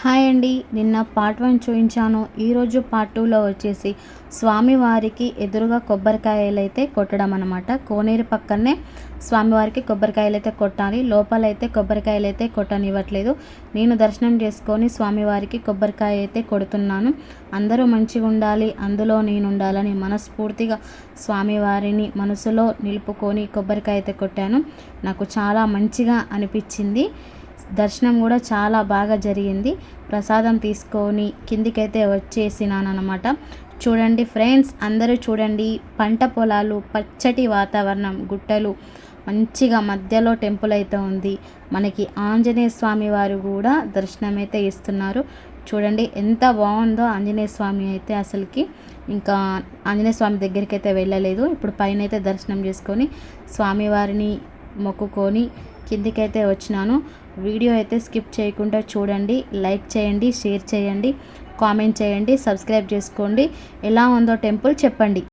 Hi అండి. నిన్న part one చూపించాను ఈరోజు పార్ట్ టూలో వచ్చేసి స్వామివారికి ఎదురుగా కొబ్బరికాయలు అయితే కొట్టడం అనమాట కోనేరు పక్కనే స్వామివారికి కొబ్బరికాయలు అయితే కొట్టాలి. లోపలైతే కొబ్బరికాయలు అయితే కొట్టనివ్వట్లేదు. నేను దర్శనం చేసుకొని స్వామివారికి కొబ్బరికాయ అయితే కొడుతున్నాను. అందరూ మంచిగా ఉండాలి. అందులో నేను ఉండాలని మనస్ఫూర్తిగా స్వామివారిని మనసులో నిలుపుకొని కొబ్బరికాయ అయితే కొట్టాను. నాకు చాలా మంచిగా అనిపించింది. దర్శనం కూడా చాలా బాగా జరిగింది. ప్రసాదం తీసుకొని కిందికైతే వచ్చేసినానమాట చూడండి ఫ్రెండ్స్ అందరూ చూడండి పంట పొలాలు పచ్చటి వాతావరణం గుట్టలు మంచిగా మధ్యలో టెంపుల్ అయితే ఉంది. మనకి ఆంజనేయ స్వామి వారు కూడా దర్శనం అయితే ఇస్తున్నారు. చూడండి ఎంత బాగుందో ఆంజనేయ స్వామి అయితే అసలుకి. ఇంకా ఆంజనేయ స్వామి దగ్గరికి అయితే వెళ్ళలేదు. ఇప్పుడు పైన అయితే దర్శనం చేసుకొని స్వామివారిని మొక్కుకొని కిందికైతే వచ్చినాను. వీడియో అయితే స్కిప్ చేయకుండా చూడండి లైక్ చేయండి షేర్ చేయండి కామెంట్ చేయండి సబ్స్క్రైబ్ చేసుకోండి. ఎలా ఉందో టెంపుల్ చెప్పండి.